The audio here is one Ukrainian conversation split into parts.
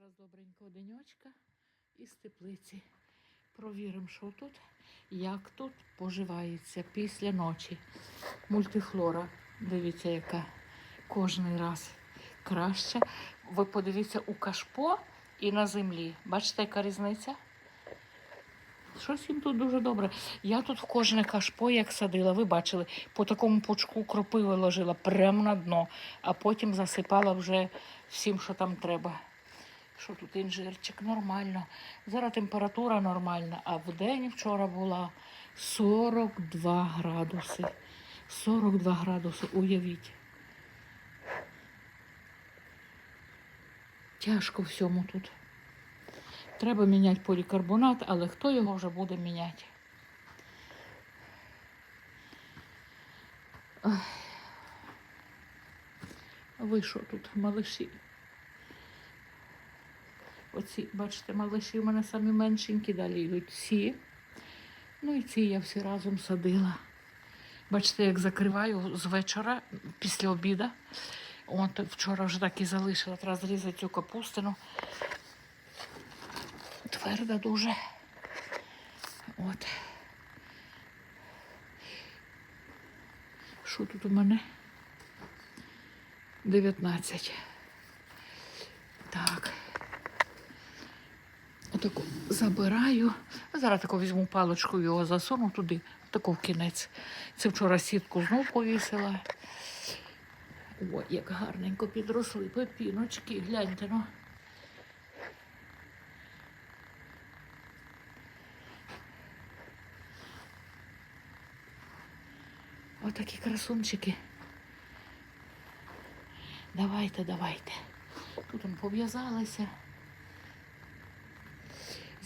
раз добренько денечка із теплиці. Провіримо, що тут, як тут поживається після ночі. Мультифлора, дивіться, яка кожний раз краща. Ви подивіться у кашпо і на землі. Бачите, яка різниця? Щось їм тут дуже добре. Я тут в кожне кашпо, як садила, ви бачили, по такому пучку кропиви ложила прямо на дно, а потім засипала вже всім, що там треба. Що тут інжирчик? Нормально. Зараз температура нормальна, а в день вчора була 42 градуси. 42 градуси, уявіть. Тяжко всьому тут. Треба міняти полікарбонат, але хто його вже буде міняти? Ви що тут, малиші? Оці, бачите, малиші в мене самі меншенькі, далі йдуть ці. Ну і ці я всі разом садила. Бачите, як закриваю з вечора після обіда. От вчора вже так і залишила. Треба зрізати цю капустину. Тверда дуже. От. Що тут у мене? 19. Так. Отаку забираю. Зараз таку візьму паличку, його засуну туди, таку в кінець. Це вчора сітку знов повісила. Ой, як гарненько підросли пепіночки, гляньте ну. Отакі красунчики. Давайте, давайте. Тут пов'язалися.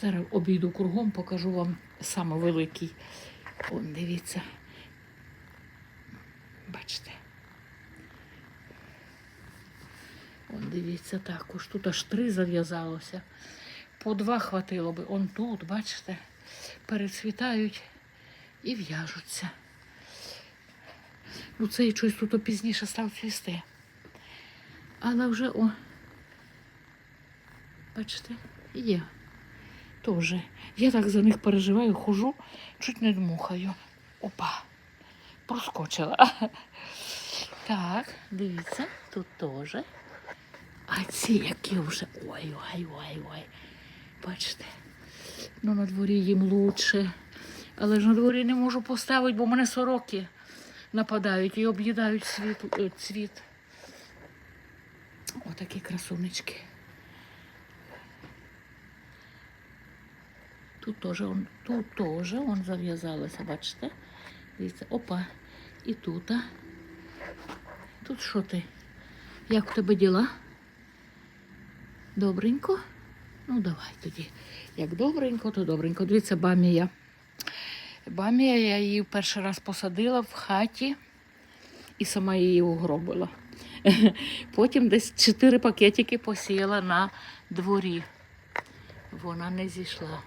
Зараз обійду кругом, покажу вам саме великий. Он, дивіться. Бачите. Он, дивіться, також. Тут аж три зав'язалося. По два хватило би. Он тут, бачите, перецвітають і в'яжуться. Ну, цей щось тут пізніше став цвісти. Але вже, о, бачите, є. Тоже. Я так за них переживаю, хожу, чуть не дмухаю. Опа, проскочила. Так, дивіться, тут теж. А ці які вже. Ой, ой, ой, ой. Бачите? Ну, на дворі їм лучше. Але ж на дворі не можу поставити, бо мене сороки нападають і об'їдають е, цвіт. Отакі красунечки. Тут теж он, тут теж он зав'язалося, бачите? Дивіться, опа. І тут. а. Тут що ти? Як в тебе діла? Добренько? Ну, давай тоді. Як добренько, то добренько. Дивіться, бамія. Бамія я її перший раз посадила в хаті і сама її угробила. Потім десь чотири пакетики посіяла на дворі. Вона не зійшла.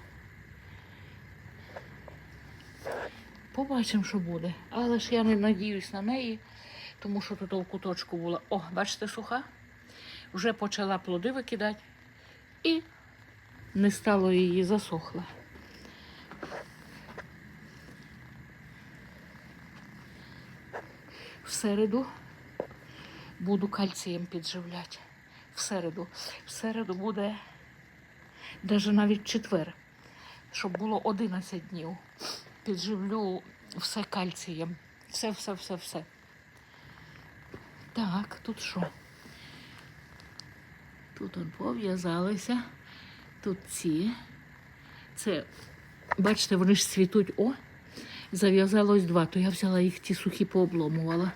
Побачимо, що буде. Але ж я не надіюсь на неї, тому що тут у куточку була. О, бачите, суха? Вже почала плоди викидати і не стало її, засохла. В середу буду кальцієм підживляти. В середу. В середу буде навіть навіть четвер, щоб було 11 днів. Підживлю все кальцієм. Все, все, все, все. Так, тут що? Тут он пов'язалися. Тут ці. Це, бачите, вони ж цвітуть. О, зав'язалось два, то я взяла їх ті сухі пообломувала.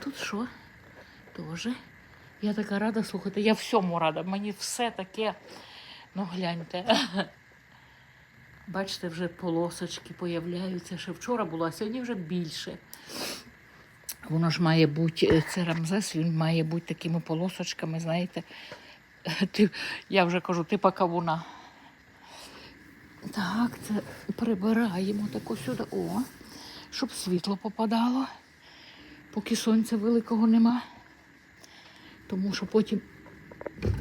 Тут що? Тоже. Я така рада, слухайте, я всьому рада. Мені все таке. Ну, гляньте. Бачите, вже полосочки появляються. Ще вчора було, а сьогодні вже більше. Воно ж має бути, е, це рамзес, він має бути такими полосочками, знаєте. Ти, я вже кажу, типа кавуна. Так, це прибираємо таку сюди. О, щоб світло попадало, поки сонця великого нема. Тому що потім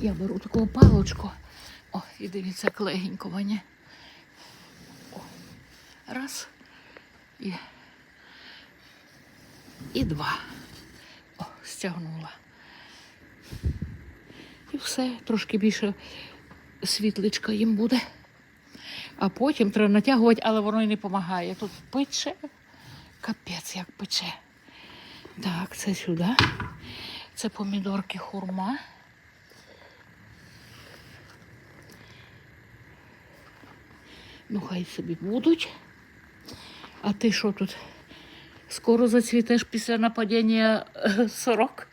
Я беру таку палочку. О, і дивіться, як легенько мені. О, раз. І, і два. О, стягнула. І все, трошки більше світличка їм буде. А потім треба натягувати, але воно і не допомагає. Тут пече, капець як пече. Так, це сюди. Це помідорки хурма. Ну, хай собі будуть. А ти що тут? Скоро зацвітеш після нападіння е, сорок?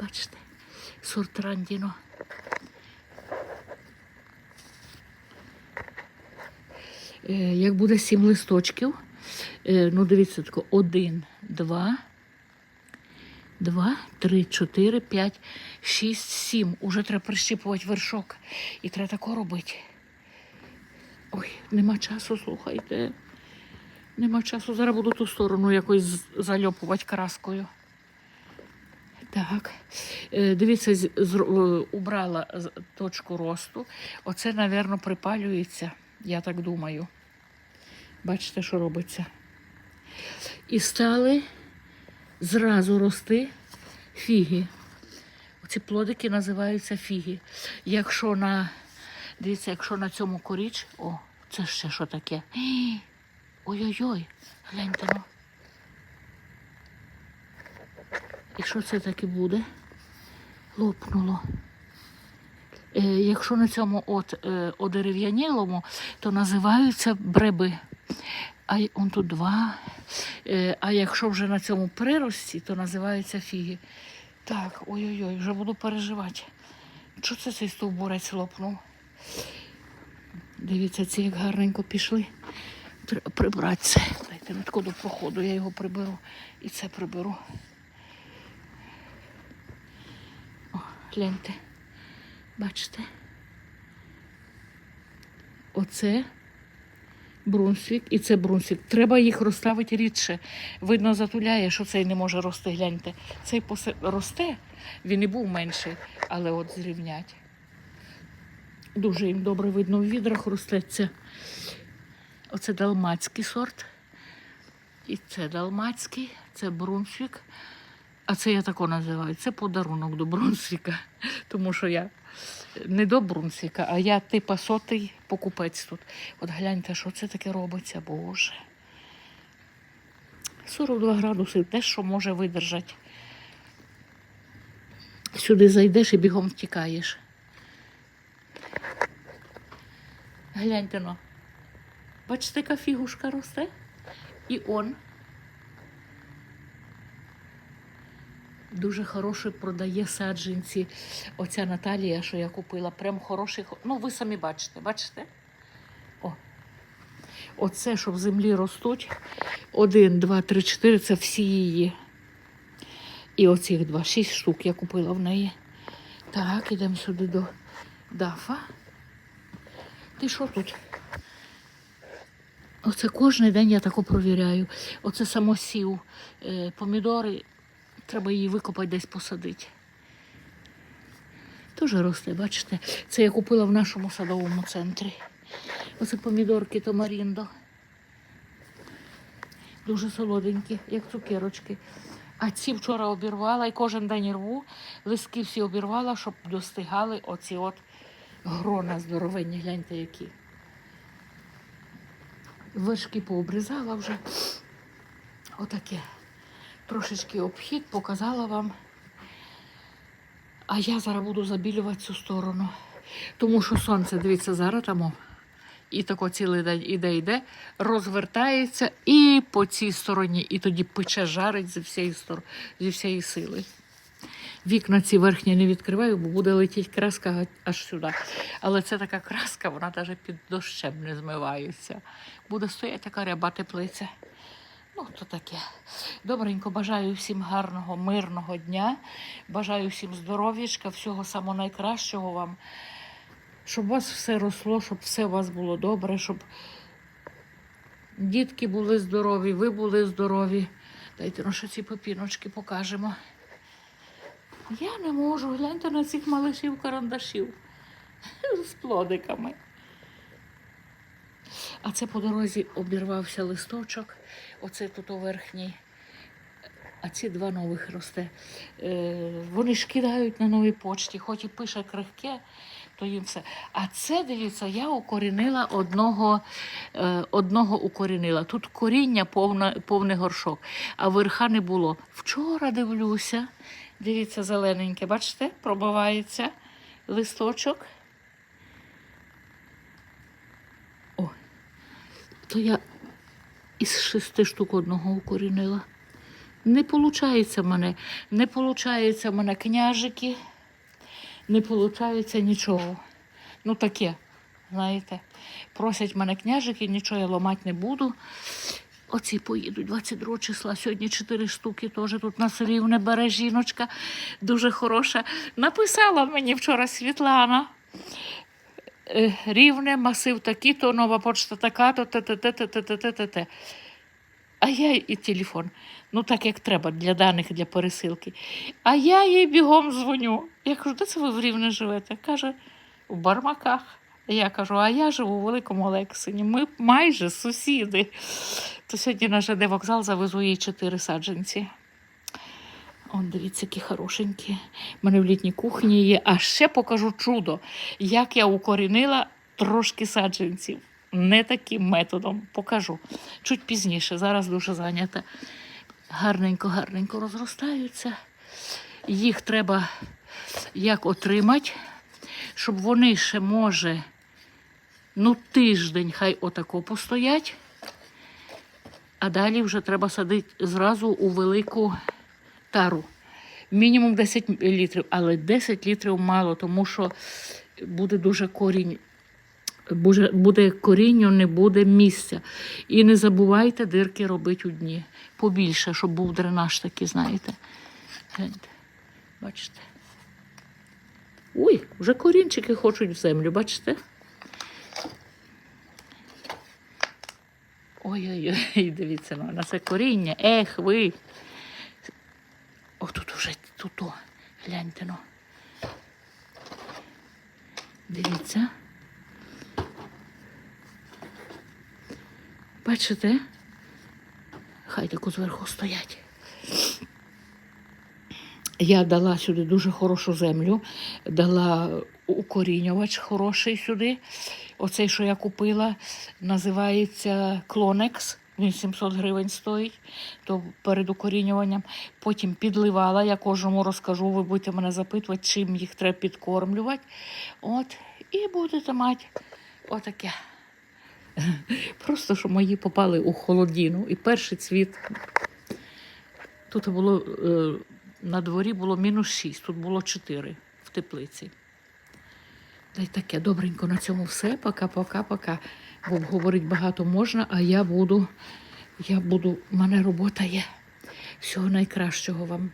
Бачите, сорт Рандіно. Е, Як буде сім листочків, е, ну дивіться, тако, один, два, два, три, чотири, п'ять, шість, сім. Уже треба прищіпувати вершок. І треба тако робити. Ой, нема часу, слухайте. Нема часу. Зараз буду ту сторону якось зальопувати краскою. Так. Е, Дивіться, е, убрала точку росту. Оце, напевно, припалюється, я так думаю. Бачите, що робиться. І стали зразу рости фіги. Оці плодики називаються фіги. Якщо на, дивіться, якщо на цьому коріч, о, це ще що таке? Ой-ой-ой, гляньте ну. І що це таке буде? Лопнуло. Е, якщо на цьому от е, одерев'янілому, то називаються бреби. А он тут два. Е, а якщо вже на цьому прирості, то називаються фіги. Так, ой-ой-ой, вже буду переживати. Що це цей стовбурець лопнув? Дивіться, ці як гарненько пішли. Треба прибрати це. Дайте на до проходу, я його приберу і це приберу. О, гляньте. Бачите? Оце брунсвік і це брунсвік. Треба їх розставити рідше. Видно, затуляє, що цей не може рости. Гляньте. Цей посе... росте, він і був менший, але от зрівнять. Дуже їм добре видно в відрах ростеться. Оце далмацький сорт. І це далмацький, це брунсвік. А це я тако називаю. Це подарунок до Брунсвіка. Тому що я не до Брунсвіка, а я типа сотий покупець тут. От гляньте, що це таке робиться, Боже. 42 градуси, те, що може видержати. Сюди зайдеш і бігом втікаєш. Гляньте но. Бачите, яка фігушка росте? І он. Дуже хороший продає саджанці. Оця Наталія, що я купила, прям хороший. Ну, ви самі бачите, бачите? О. Оце, що в землі ростуть. Один, два, три, чотири це всі її. І оцих два, шість штук я купила в неї. Так, ідемо сюди до Дафа. Ти що тут? Оце кожен день я тако провіряю. Оце самосів. Е, помідори. Треба її викопати десь посадити. Теж росте, бачите? Це я купила в нашому садовому центрі. Оце помідорки Томаріндо. Дуже солоденькі, як цукерочки. А ці вчора обірвала і кожен день рву. Листки всі обірвала, щоб достигали оці от грона здоровенні. Гляньте які. Вершки пообрізала вже. Отаке. Трошечки обхід показала вам. А я зараз буду забілювати цю сторону. Тому що сонце, дивіться, зараз там. І тако цілий день іде, йде, розвертається і по цій стороні, і тоді пече жарить зі всієї сторони, зі всієї сили. Вікна ці верхні не відкриваю, бо буде летіти краска аж сюди. Але це така краска, вона навіть під дощем не змивається. Буде стояти така ряба теплиця. Ну, то таке. Добренько, бажаю всім гарного, мирного дня. Бажаю всім здоров'ячка, всього самого найкращого вам. Щоб у вас все росло, щоб все у вас було добре, щоб Дітки були здорові, ви були здорові. Дайте ну, що ці попіночки покажемо. Я не можу, гляньте на цих малишів карандашів з плодиками. А це по дорозі обірвався листочок. Оце тут у верхній. А ці два нових росте. Е, вони ж кидають на новій почті, хоч і пише крихке, то їм все. А це, дивіться, я укорінила одного, е, одного укорінила. Тут коріння повне, повний горшок, а верха не було. Вчора дивлюся, дивіться, зелененьке, бачите, пробивається листочок. То я із шести штук одного укорінила. Не виходить мене, не виходить мене княжики, не виходить нічого. Ну таке, знаєте. Просять мене княжики, нічого я ламати не буду. Оці поїдуть 22 числа. Сьогодні 4 штуки теж тут на в бере жіночка. Дуже хороша. Написала мені вчора Світлана. Е, Рівне, масив такий, то нова почта така, то те те те те те те те те а я і телефон. Ну, так як треба для даних для пересилки. А я їй бігом дзвоню. Я кажу, де це ви в Рівне живете? Каже, у Бармаках. Я кажу, а я живу у Великому Олексині. Ми майже сусіди. То сьогодні на ЖД вокзал завезу їй чотири саджанці. Он, дивіться, які хорошенькі. У мене в літній кухні є. А ще покажу чудо, як я укорінила трошки саджанців. Не таким методом покажу. Чуть пізніше, зараз дуже зайнята. Гарненько, гарненько розростаються. Їх треба як отримати, щоб вони ще може ну, тиждень хай отако постоять. А далі вже треба садити зразу у велику тару. Мінімум 10 літрів, але 10 літрів мало, тому що буде дуже корінь буде, корінню, не буде місця. І не забувайте дирки робити у дні. Побільше, щоб був дренаж такий, знаєте. Бачите? Ой, вже корінчики хочуть в землю, бачите? Ой-ой-ой, дивіться на це коріння. Ех, ви. Тут о, гляньте ну. Дивіться. Бачите? Хай таку зверху стоять. Я дала сюди дуже хорошу землю, дала укорінювач хороший сюди. Оцей, що я купила, називається Клонекс. Він 700 гривень стоїть, то перед укорінюванням. Потім підливала, я кожному розкажу, ви будете мене запитувати, чим їх треба підкормлювати. От, і будете мати отаке. Просто що мої попали у холодіну. І перший цвіт. Тут було е, на дворі було мінус 6, тут було 4 в теплиці. Та й таке добренько на цьому все. Пока-пока-пока. Бо говорить багато можна, а я буду, я буду, в мене робота є. Всього найкращого вам.